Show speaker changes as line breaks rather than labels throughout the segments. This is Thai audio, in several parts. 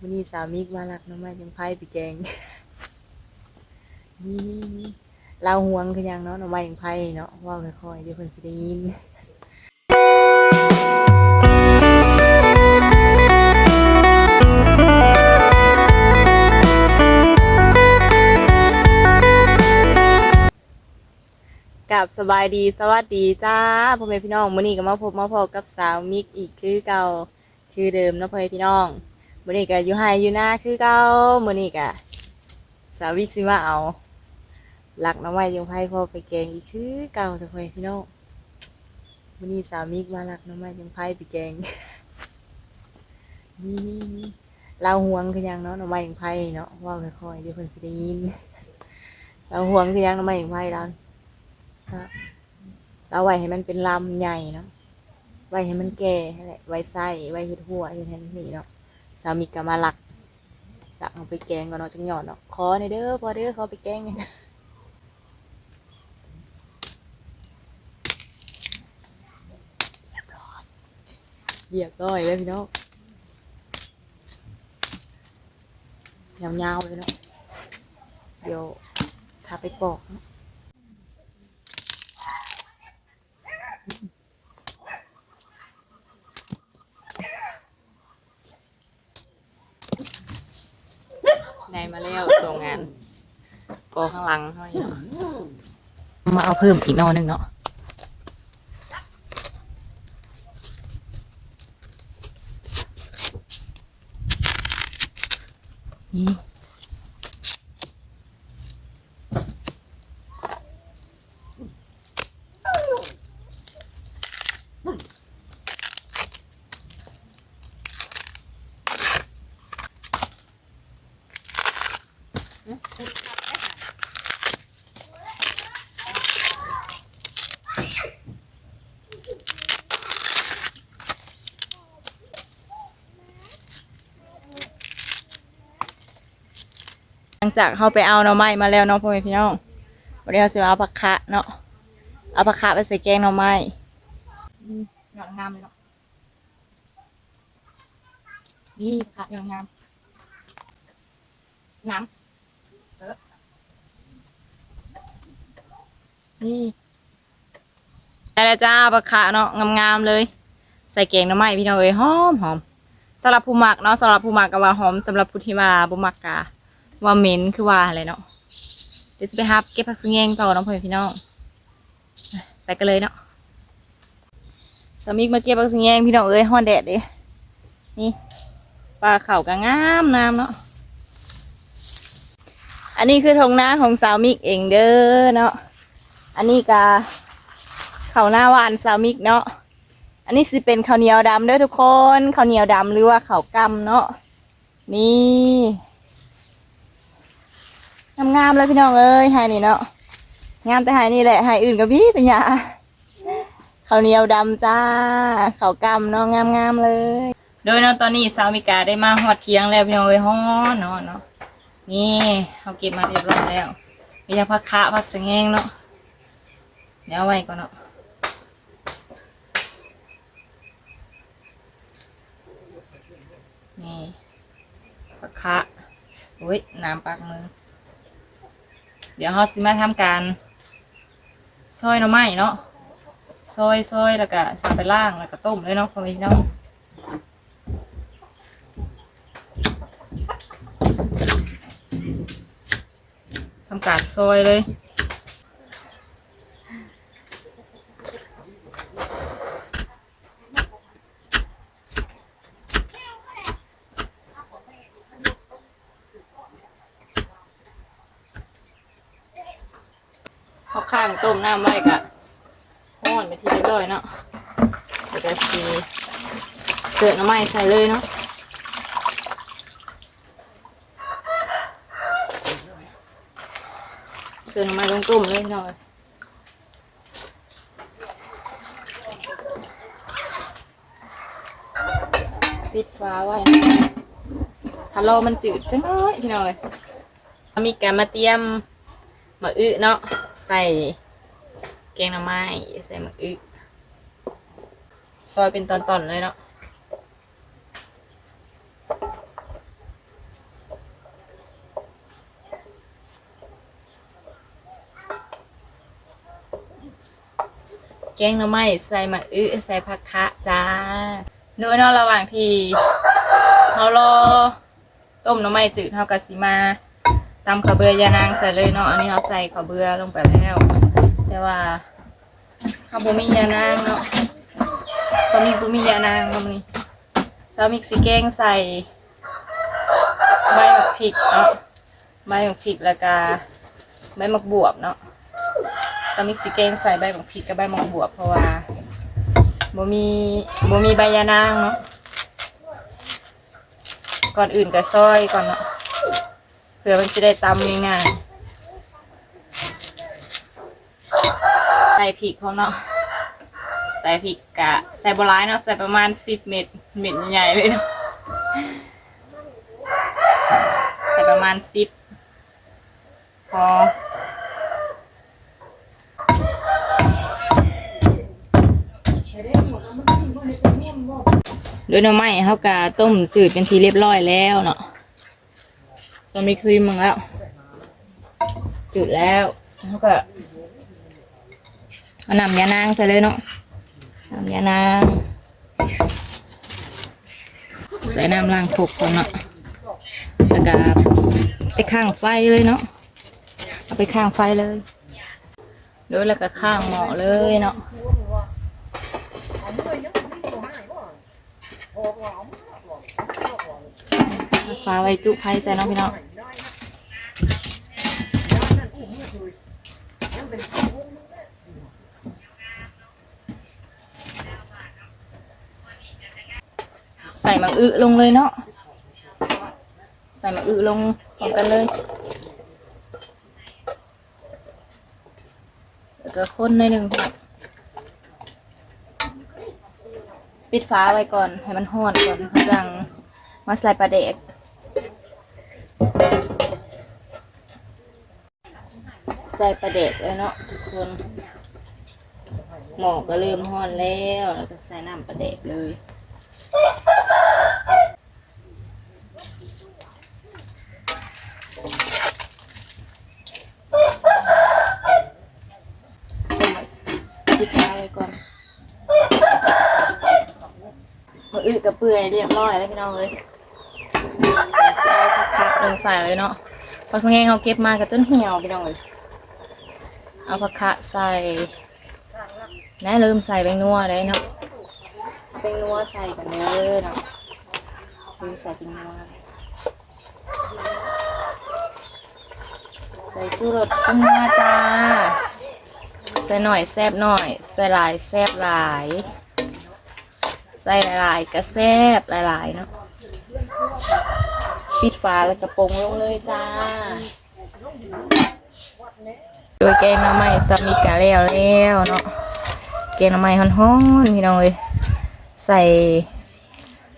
วันนี้สามีมาลักน้ำไม้ยังไพ่ไปแกง นี่นี่นี่เราห่วงคือยังเนาะน้ำไม้ยังไพ่เนาะว่าค่อยๆเดี๋ยวเพิ่นสิได้ยินกับสบายดีสวัสดีจ้าพ่อแม่พี่น้องมื้อนี้ก็มาพบมาพบกับสาวมิกอีกคือเก่าคือเดิมเนาะพ่อแม่พี่น้อง มื้อนี้ก็อยู่ไฮอยู่หน้าคือเก่ามื้อนี้ก็สาวิกสิมาเอาหลักน้ำไม้ยังไผพ่อไปแกงอีกคือเก่าจ้ะพ่อแม่พี่น้องมื้อนี้สามิกมาหลักน้ำไม้ยังไผไปแกงนี่นี่นี่เราห่วงคือยังเนาะน้ำไม้ยังไผเนาะว่าค่อยๆเดี๋ยวเพิ่นสิได้ยินเราห่วงคือยังน้ำไม้ยังไผเราเราไว้ให้มันเป็นลำใหญ่เนาะไว้ให้มันแก่ให้แหละไว้ไส้ไว้เห็ดหัวเห็ดแทนที่นี่เนาะ สามีก็มาหลักหลักเอาไปแกงก่อนเนาะจังหยอดเนาะขอในเด้อพอเด้อขอไปแกงหน่ยนเรียบร้อยเรียบร้อยเลยพี่น้องยาวๆเลยเนาะเดี๋ยวถ้าไปปอกเนาะ ได้มาแล้วส่งงานกอ ข้างหลังห้อยเนาะมาเอาเพิ่มอีกหนอหนึ่งเนาะนี่ งจากเขาไปเอาหน่อไม้มาแล้วเนาะพ่อแม่พี่น้องวันนี้เราจะมาเอาผักคะเนาะเอาผักคะไปใส่แกงหน่อไม้ยอดงามเลยเนาะนี่ผักคะยอดงามน้ำเออนี่ได้แล้วจ้าผักคะเนาะงามๆเลย ใส่แกงหน่อไม้พี่น้องเอ้ยหอมหอมสำหรับผู้มักเนาะสำหรับผู้มักก็ว่าหอมสำหรับผู้ที่ว่าบ่มักกะ ว่าเหม็นคือว่าอะไรเนาะเดี๋ยวจะไปฮับเก็บผักสะแงงต่อน้องพ่อพี่น้องไปกันเลยเนาะสามีมาเก็บผักสะแงงพี่น้องเอ้ยห้อนแดดเด้นี่ปลาเข่ากะงามน้ำเนาะอันนี้คือทงหน้าของสาวมิกเองเด้อเนาะอันนี้กะข้าวหน้าหวานสาวมิกเนาะ อันนี้สิเป็นข้าวเหนียวดำเด้อทุกคนข้าวเหนียวดำหรือว่าข้าวกำเนาะนี่ งามๆเลยพี่น้องเอ้ยไฮนี่เนาะงามแต่ไฮนี่แหละไฮอื่นก็พี่แต่ยาข้าวเหนียวดำจ้าข้าวกำเนาะงามๆเลย โดยเนาะตอนนี้สาวมิกาได้มาฮอดเทียงแล้วพี่น้องเอ้ยฮ้อนเนาะเนาะนี่เขาเก็บมาเรียบร้อยแล้วมีทั้งผักคะผักสะแงงเนาะเดี๋ยวไว้ก่อนเนาะนี่ผักคะอุ้ยน้ำปากมือ เดี๋ยวเราสิมาทำการซอยหน่อไม้เนาะซอยซอยแล้วก็สับไปล่างแล้วก็ต้มเลยเนาะพ่อแม่พี่น้องทำการซอยเลยเขาข้างต้ม น้ำไว้กะห้อนไปทีเรียบร้อยเนาะเดี๋ยวจะสีเกิดหน่อไม้ใส่เลยเนาะเกินออกมาลงตุ่มเลยพี่น้อยปิดฟ้าไว้นะถ้ารอมันจืดจังเลยพี่น้องเอ้ยมีการมาเตรียมมะอึเนาะใส่ แกงหน่อไม้ใส่หมึกอึซอยเป็นตอนๆเลยเนาะแกงหน่อไม้ใส่หมึกอื้ใส่ผักคะจ้าโดยนอกระหว่างที่เรารอต้มหน่อไม้จืดเท่ากับสีมาตำขะเบือยานางใส่เลยเนาะอันนี้เราใส่ขะเบือลงไปแล้ว แต่ว่าข้าวบุมียานางเนาะสามีบุมียานางมันนี่สามีสีแกงใส่ใบมะพริกเนาะใบมะพริกแล้วก็ใบมะบวบเนาะตอนนี้สิแกงใส่ใบบักพริกกับใบมะบวบเพราะว่าบ่มีบ่มีใบยานางเนาะก่อนอื่นก็ซอยก่อนเนาะเผื่อมันจะได้ตำง่ายๆ ใส่พริกพร้อมเนาะใส่พริกกะใส่บร้ายเนาะใส่ประมาณสิบเม็ดเม็ดใหญ่เลยเนาะใส่ประมาณสิบพอโดยหน่อไม้เขากะต้มจืดเป็นทีเรียบร้อยแล้วเนาะตอนมีครีมมังแล้วจืดแล้วเขาก็ เอานำยานางใส่เลยเนาะนำยานางใส่น้ำล้างถกก่อนเนาะแล้วก็ไปข้างไฟเลยเนาะเอาไปข้างไฟเลยโดยแล้วก็ข้างหมอเลยเนาะฟ้าไว้จุไพ่ใส่เน้องพี่น้อง มังอึลงเลยเนาะใส่มังอึลงพร้อมกันเลย แล้วก็คนในหนึ่งปิดฟ้าไว้ก่อนให้มันห้อนก่อนเขาจังมาใส่ปลาเด็กใส่ปลาเด็กเลยเนาะทุกคนหมอก็เริ่มห้อนแล้วแล้วก็ใส่น้ำปลาเด็กเลย ปิดฟ้าไว้ก่อน มาอึกับเปื่อยเรียบร้อยแล้วพี่น้องเลยเอาผักคะลงใส่เลยเนาะผักสะแงงเขาเก็บมากับต้นเหี่ยวพี่น้องเลยเอาผักคะใส่แน่ลืมใส่แป้งนัวได้เนาะแป้งนัวใส่กันเลยเนาะลืมใส่แป้งนัวใส่ชูรสกุ้งมาจ้าใส่หน่อยแซบหน่อย ใส่หลายแซบหลาย ส่หลายๆก็แซบหลายๆเนาะปิดฝาแล้วกระโปรงลงเลยจ้า โดยแกงน้ำไม้ซามิกะแล้วแล้วเนาะแกงน้ำไม้ฮ้อนๆพี่น้องเลยใส่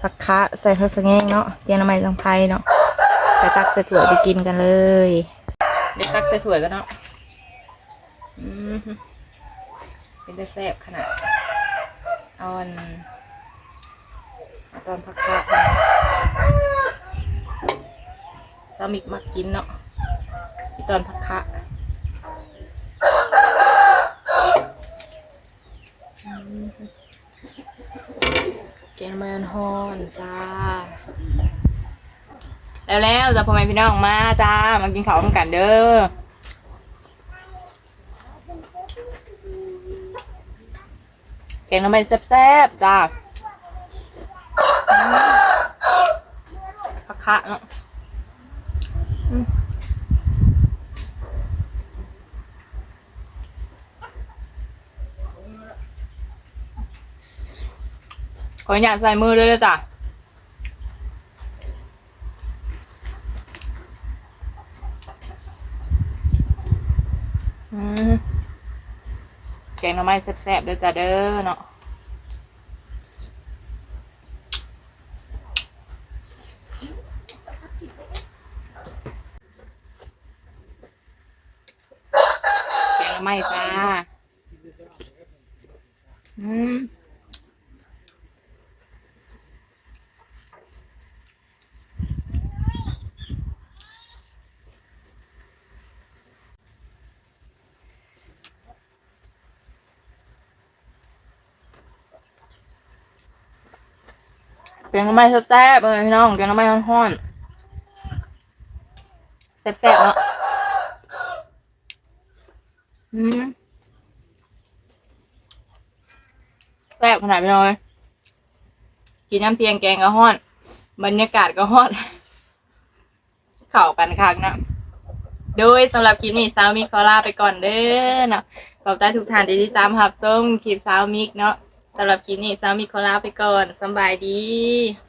ผักคะใส่ผักสะแงงเนาะแกงน้ำไม้ลงไผ่เนาะไปตักใส่ถ้วไปกินกันเลยเดี๋ยวตักใส่ถ้วกันเนาะอืมเป็นได้แซ่บขนาดเอาอัน เอาตอนผักคะซามิกมักกินเนาะที่ตอนผักคะแกงมันฮอนจ้า แล้วแล้วจะพ่อแม่พี่น้องมาจ้า มากินข้าวกันเด้อแกงน้ำมันแซ่บๆจ้าผัก คะเนาะอืมขออนุญาตใส่มือด้วยนะจ้ะอืมแกงหน่อไม้แซ่บๆเด้อจ้ะเด้อเนาะ ไม่จ้าอืมแกงน้ไม่แซ่บเลยพี่น้องแกงก็ไม้ห้อนแซ่บๆเนาะ ขนาดพี่น้อยกินน้ำเทียงแกงก็ฮ้อน บรรยากาศก็ฮ้อนเข่ากันคักเนะโดยสำหรับคลิปนี้สาวมิกขอลาไปก่อนเด้อเนาะขอบใจทุกท่านที่ติดตามรับชมคลิปสาวมิกเนาะสำหรับคลิปนี้สาวมิกขอลาไปก่อนสบายดี